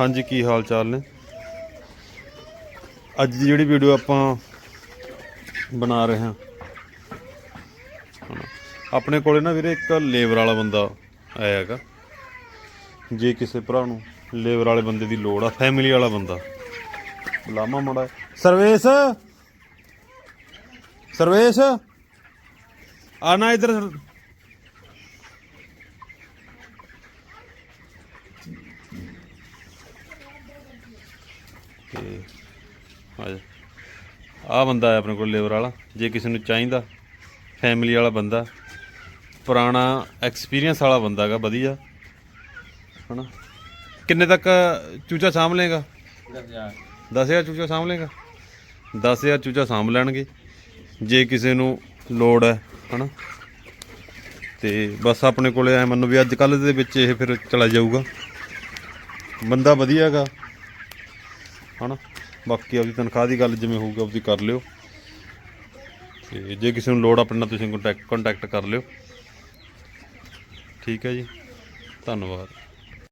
ਹਾਂਜੀ, ਕੀ ਹਾਲ ਚਾਲ ਨੇ? ਅੱਜ ਦੀ ਜਿਹੜੀ ਵੀਡੀਓ ਆਪਾਂ ਬਣਾ ਰਹੇ ਹਾਂ, ਆਪਣੇ ਕੋਲੇ ਨਾ ਵੀਰੇ ਇੱਕ ਲੇਬਰ ਵਾਲਾ ਬੰਦਾ ਆਇਆ ਹੈਗਾ। ਜੇ ਕਿਸੇ ਭਰਾ ਨੂੰ ਲੇਬਰ ਵਾਲੇ ਬੰਦੇ ਦੀ ਲੋੜ ਆ ਫੈਮਿਲੀ ਵਾਲਾ ਬੰਦਾ। ਲਾਮਾ ਮੜਾ ਸਰਵੇਸ਼! ਸਰਵੇਸ਼! ਆਣਾ ਇਧਰ। ਤੇ ਆ ਆ ਬੰਦਾ ਹੈ ਆਪਣੇ ਕੋਲ ਲੇਬਰ ਵਾਲਾ ਜੇ ਕਿਸੇ ਨੂੰ ਚਾਹੀਦਾ ਫੈਮਿਲੀ ਵਾਲਾ ਬੰਦਾ ਪੁਰਾਣਾ ਐਕਸਪੀਰੀਅੰਸ ਵਾਲਾ ਬੰਦਾ ਹੈਗਾ ਵਧੀਆ। ਹਨਾ? ਕਿੰਨੇ ਤੱਕ ਚੂਚਾ ਸਾਂਭ ਲੇਗਾ 10000 ਚੂਚਾ ਸਾਂਭ ਲੇਗਾ 10000 ਚੂਚਾ ਸਾਂਭ ਲੈਣਗੇ। ਜੇ ਕਿਸੇ ਨੂੰ ਲੋੜ ਹੈ ਹਨਾ? ਤੇ ਬਸ ਆਪਣੇ ਕੋਲੇ ਐ ਮੰਨੋ ਵੀ ਅੱਜ ਕੱਲ ਦੇ ਵਿੱਚ ਇਹ ਫਿਰ ਚਲਾ ਜਾਊਗਾ। ਬੰਦਾ ਵਧੀਆ ਹੈਗਾ। ਹਨਾ? ਬਾਕੀ ਆਪਦੀ ਤਨਖਾਹ ਦੀ ਗੱਲ ਜਿਵੇਂ ਹੋਊਗੀ ਆਪਦੀ ਕਰ ਲਿਓ। ਤੇ ਜੇ ਕਿਸੇ ਨੂੰ ਲੋੜ ਆ, ਆਪਣੇ ਨਾਲ ਤੁਸੀਂ ਕੰਟੈਕਟ ਕੰਟੈਕਟ ਕਰ ਲਿਓ। ਠੀਕ ਹੈ ਜੀ। ਧੰਨਵਾਦ।